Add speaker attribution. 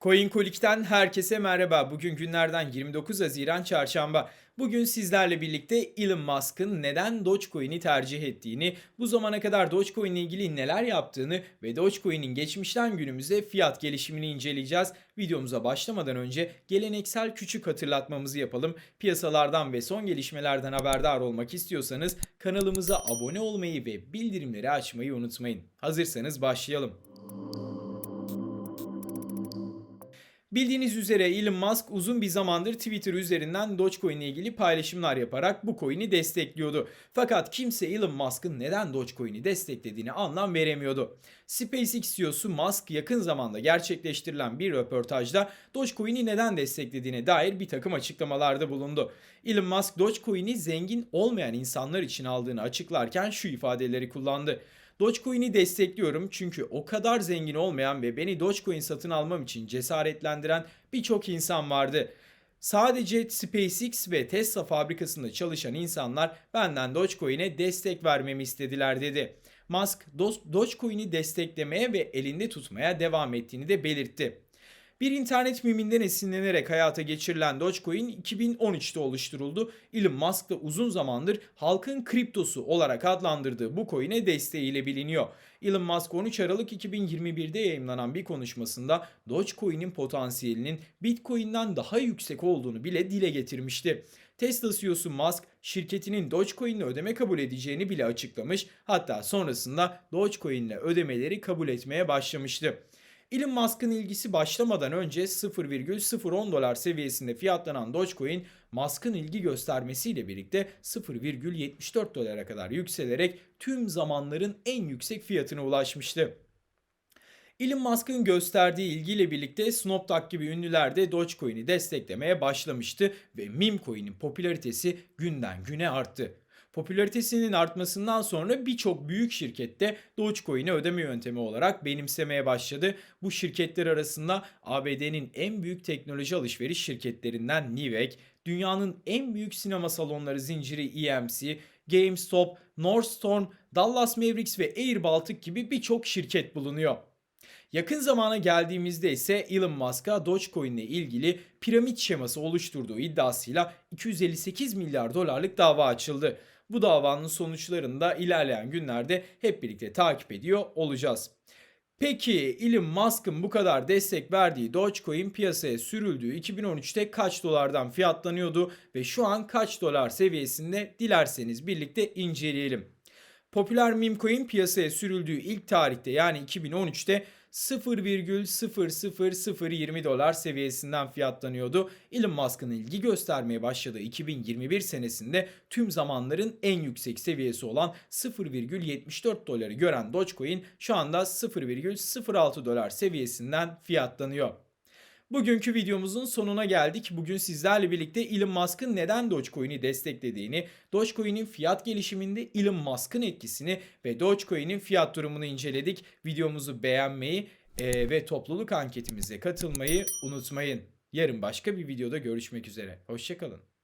Speaker 1: CoinColic'ten herkese merhaba. Bugün günlerden 29 Haziran Çarşamba. Bugün sizlerle birlikte Elon Musk'ın neden Dogecoin'i tercih ettiğini, bu zamana kadar Dogecoin ile ilgili neler yaptığını ve Dogecoin'in geçmişten günümüze fiyat gelişimini inceleyeceğiz. Videomuza başlamadan önce geleneksel küçük hatırlatmamızı yapalım. Piyasalardan ve son gelişmelerden haberdar olmak istiyorsanız kanalımıza abone olmayı ve bildirimleri açmayı unutmayın. Hazırsanız başlayalım. Bildiğiniz üzere Elon Musk uzun bir zamandır Twitter üzerinden Dogecoin ile ilgili paylaşımlar yaparak bu coin'i destekliyordu. Fakat kimse Elon Musk'ın neden Dogecoin'i desteklediğini anlam veremiyordu. SpaceX CEO'su Musk yakın zamanda gerçekleştirilen bir röportajda Dogecoin'i neden desteklediğine dair bir takım açıklamalarda bulundu. Elon Musk Dogecoin'i zengin olmayan insanlar için aldığını açıklarken şu ifadeleri kullandı. Dogecoin'i destekliyorum çünkü o kadar zengin olmayan ve beni Dogecoin satın almam için cesaretlendiren birçok insan vardı. Sadece SpaceX ve Tesla fabrikasında çalışan insanlar benden Dogecoin'e destek vermemi istediler dedi. Musk Dogecoin'i desteklemeye ve elinde tutmaya devam ettiğini de belirtti. Bir internet miminden esinlenerek hayata geçirilen Dogecoin 2013'te oluşturuldu. Elon Musk da uzun zamandır halkın kriptosu olarak adlandırdığı bu coin'e desteğiyle biliniyor. Elon Musk 13 Aralık 2021'de yayınlanan bir konuşmasında Dogecoin'in potansiyelinin Bitcoin'den daha yüksek olduğunu bile dile getirmişti. Tesla CEO'su Musk şirketinin Dogecoin'le ödeme kabul edeceğini bile açıklamış. Hatta sonrasında Dogecoin'le ödemeleri kabul etmeye başlamıştı. Elon Musk'ın ilgisi başlamadan önce 0,010 dolar seviyesinde fiyatlanan Dogecoin, Musk'ın ilgi göstermesiyle birlikte 0,74 dolara kadar yükselerek tüm zamanların en yüksek fiyatına ulaşmıştı. Elon Musk'ın gösterdiği ilgiyle birlikte Snoop gibi ünlüler de Dogecoin'i desteklemeye başlamıştı ve meme coin'in popülaritesi günden güne arttı. Popülaritesinin artmasından sonra birçok büyük şirkette Dogecoin'i ödeme yöntemi olarak benimsemeye başladı. Bu şirketler arasında ABD'nin en büyük teknoloji alışveriş şirketlerinden Nivek, dünyanın en büyük sinema salonları zinciri EMC, GameStop, Northstorm, Dallas Mavericks ve Air Baltic gibi birçok şirket bulunuyor. Yakın zamana geldiğimizde ise Elon Musk'a Dogecoin ile ilgili piramit şeması oluşturduğu iddiasıyla 258 milyar dolarlık dava açıldı. Bu davanın sonuçlarını da ilerleyen günlerde hep birlikte takip ediyor olacağız. Peki Elon Musk'ın bu kadar destek verdiği Dogecoin piyasaya sürüldüğü 2013'te kaç dolardan fiyatlanıyordu ve şu an kaç dolar seviyesinde dilerseniz birlikte inceleyelim. Popüler meme coin piyasaya sürüldüğü ilk tarihte yani 2013'te 0,00020 dolar seviyesinden fiyatlanıyordu. Elon Musk'ın ilgi göstermeye başladığı 2021 senesinde tüm zamanların en yüksek seviyesi olan 0,74 doları gören Dogecoin şu anda 0,06 dolar seviyesinden fiyatlanıyor. Bugünkü videomuzun sonuna geldik. Bugün sizlerle birlikte Elon Musk'ın neden Dogecoin'i desteklediğini, Dogecoin'in fiyat gelişiminde Elon Musk'ın etkisini ve Dogecoin'in fiyat durumunu inceledik. Videomuzu beğenmeyi e, ve topluluk anketimize katılmayı unutmayın. Yarın başka bir videoda görüşmek üzere. Hoşçakalın.